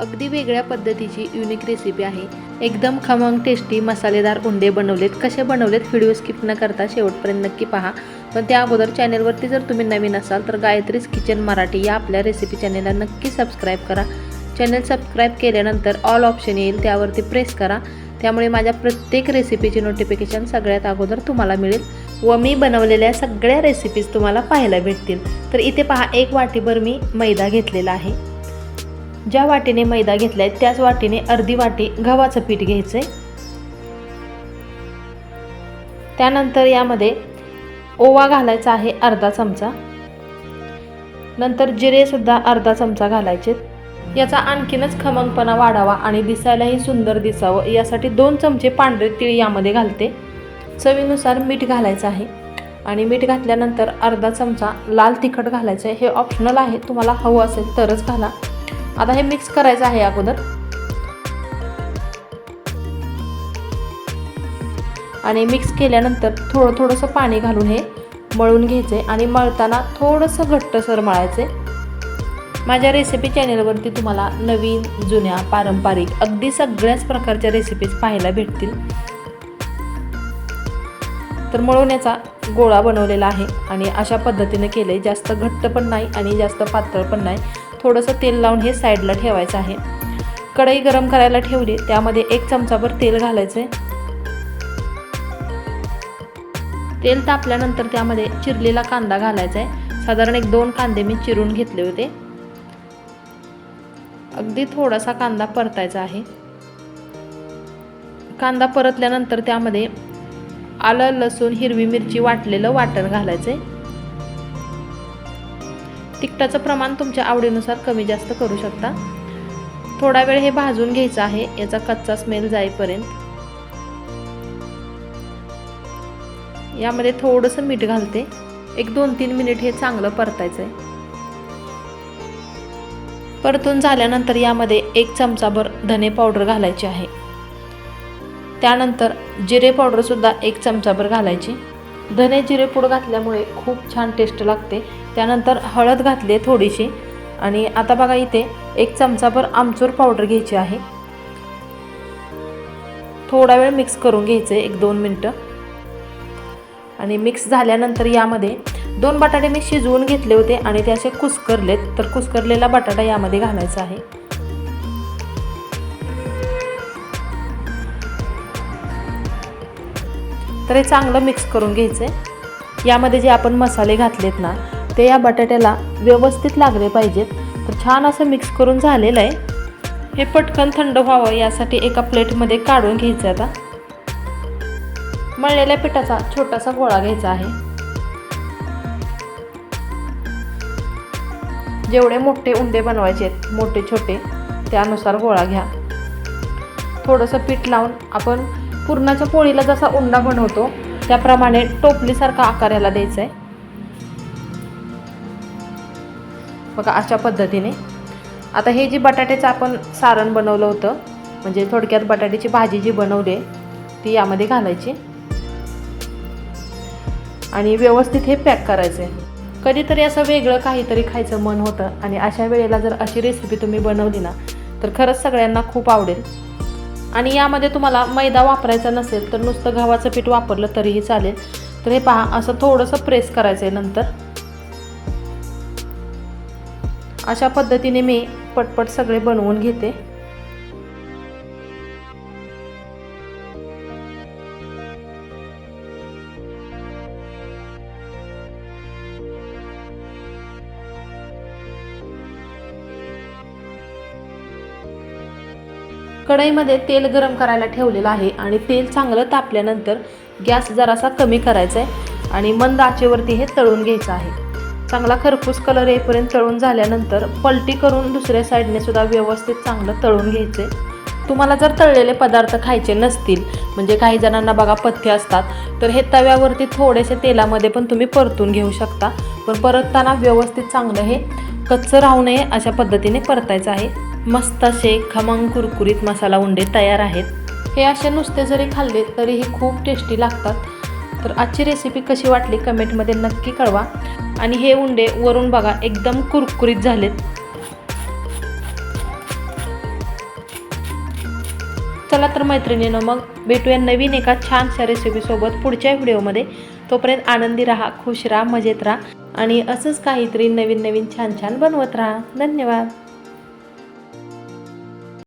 अगदी वेगळ्या पद्धतीची युनिक रेसिपी आहे. एकदम खमंग टेस्टी मसालेदार उंडे बनवलेत. कसे बनवलेत व्हिडिओ स्किप न करता शेवटपर्यंत नक्की पहा. पण त्या अगोदर चॅनलवरती जर तुम्ही नवीन असाल तर गायत्रीज किचन मराठी या आपल्या रेसिपी चॅनेलला नक्की सबस्क्राईब करा. चॅनल सबस्क्राईब केल्यानंतर ऑल ऑप्शन येईल त्यावरती प्रेस करा. त्यामुळे माझ्या प्रत्येक रेसिपीची नोटिफिकेशन सगळ्यात अगोदर तुम्हाला मिळेल व मी बनवलेल्या सगळ्या रेसिपीज तुम्हाला पाहायला भेटतील. तर इथे पहा एक वाटीभर मी मैदा घेतलेला आहे. ज्या वाटीने मैदा घेतलाय त्याच वाटीने अर्धी वाटी गव्हाचं पीठ घ्यायचं आहे त्यानंतर यामध्ये ओवा घालायचा आहे अर्धा चमचा. नंतर जिरेसुद्धा अर्धा चमचा घालायचे याचा आणखीनच खमंगपणा वाढावा आणि दिसायलाही सुंदर दिसावं यासाठी दोन चमचे पांढरे तीळ यामध्ये घालते. चवीनुसार मीठ घालायचं आहे आणि मीठ घातल्यानंतर अर्धा चमचा लाल तिखट घालायचं आहे हे ऑप्शनल आहे. तुम्हाला हवं असेल तरच घाला. आता हे मिक्स करायचं आहे अगोदर. आणि मिक्स केल्यानंतर थोडं थोडंसं पाणी घालून हे मळून घ्यायचे आणि मळताना थोडंसं घट्टसर मळायचे. माझ्या रेसिपी चॅनेलवरती तुम्हाला नवीन जुन्या पारंपरिक अगदी सगळ्याच प्रकारच्या रेसिपीज पाहायला भेटतील. तर मळवण्याचा गोळा बनवलेला आहे आणि अशा पद्धतीने केले जास्त घट्ट पण नाही आणि जास्त पातळ पण नाही. थोडंसं तेल लावून हे साईडला ठेवायचं आहे. कढई गरम करायला ठेवली त्यामध्ये एक चमचाभर तेल घालायचं आहे तेल तापल्यानंतर त्यामध्ये चिरलेला कांदा घालायचा आहे साधारण एक दोन कांदे मी चिरून घेतले होते. अगदी थोडासा कांदा परतायचा आहे. कांदा परतल्यानंतर त्यामध्ये आलं लसूण हिरवी मिरची वाटलेलं वाटण घालायचं आहे तिखटाचं प्रमाण तुमच्या आवडीनुसार कमी जास्त करू शकता. थोडा वेळ हे भाजून घ्यायचं आहे. याचा कच्चा स्मेल जाईपर्यंत. यामध्ये थोडंसं मीठ घालते. एक दोन तीन मिनिट हे चांगलं परतायचं आहे परतून झाल्यानंतर यामध्ये एक चमचाभर धने पावडर घालायची आहे. त्यानंतर जिरे पावडरसुद्धा एक चमचाभर घालायची. धने जिरे पूड घातल्यामुळे खूप छान टेस्ट लागते. त्यानंतर हळद घातली थोडीशी. आणि आता बघा इथे एक चमचाभर आमचूर पावडर घ्यायची आहे. थोडा वेळ मिक्स करून घ्यायचं एक दोन मिनटं. आणि मिक्स झाल्यानंतर यामध्ये दोन बटाटे मी शिजवून घेतले होते आणि ते असे कुस्करलेत. तर कुस्करलेला बटाटा यामध्ये घालायचा आहे. तर हे चांगलं मिक्स करून घ्यायचं आहे यामध्ये जे आपण मसाले घातलेत ना ते या बटाट्याला व्यवस्थित लागले पाहिजेत. तर छान असं मिक्स करून झालेलं आहे. हे पटकन थंड व्हावं यासाठी एका प्लेटमध्ये काढून घ्यायचं आता. मळलेल्या पिठाचा छोटासा गोळा घ्यायचा आहे. जेवढे मोठे उंडे बनवायचे आहेत मोठे छोटे त्यानुसार गोळा घ्या. थोडंसं पीठ लावून आपण पुरणाच्या पोळीला जसा उंडा बनवतो त्याप्रमाणे टोपलीसारखा आकार याला द्यायचा आहे. बघा अशा पद्धतीने. आता हे जी बटाट्याचं आपण सारण बनवलं होतं म्हणजे थोडक्यात बटाट्याची भाजी जी बनवली आहे ती यामध्ये घालायची. आणि व्यवस्थित हे पॅक करायचं आहे कधीतरी असं वेगळं काहीतरी खायचं मन होतं आणि अशा वेळेला जर अशी रेसिपी तुम्ही बनवली ना तर खरंच सगळ्यांना खूप आवडेल. आणि यामध्ये तुम्हाला मैदा वापरायचा नसेल तर नुसतं गव्हाचं पीठ वापरलं तरीही चालेल. तर हे पहा असं थोडंसं प्रेस करायचं आहे नंतर. अशा पद्धतीने मी पटपट सगळे बनवून घेते. कढईमध्ये तेल गरम करायला ठेवलेलं आहे आणि तेल चांगलं तापल्यानंतर गॅस जरासा कमी करायचा आहे आणि मंद आचेवरती हे तळून घ्यायचं आहे. चांगला खरपूस कलर येईपर्यंत तळून झाल्यानंतर पलटी करून दुसऱ्या साईडने सुद्धा व्यवस्थित चांगलं तळून घ्यायचे. तुम्हाला जर तळलेले पदार्थ खायचे नसतील म्हणजे काही जणांना बघा पथ्य असतात तर हे तव्यावरती थोडेसे तेलामध्ये पण तुम्ही परतून घेऊ शकता. पण परतताना व्यवस्थित चांगलं हे कच्चं राहू नये अशा पद्धतीने परतायचं आहे. मस्त असे खमंग कुरकुरीत मसाला उंडे तयार आहेत. हे असे नुसते जरी खाल्ले तरीही खूप टेस्टी लागतात. तर आजची रेसिपी कशी वाटली कमेंटमध्ये नक्की कळवा. आणि हे उंडे वरून बघा एकदम कुरकुरीत झालेत. चला तर मैत्रिणीनं मग भेटूया नवीन एका छानशा रेसिपीसोबत पुढच्या व्हिडिओमध्ये. तोपर्यंत आनंदी राहा खुश राहा मजेत राहा आणि असंच काहीतरी नवीन नवीन छान छान बनवत राहा. धन्यवाद.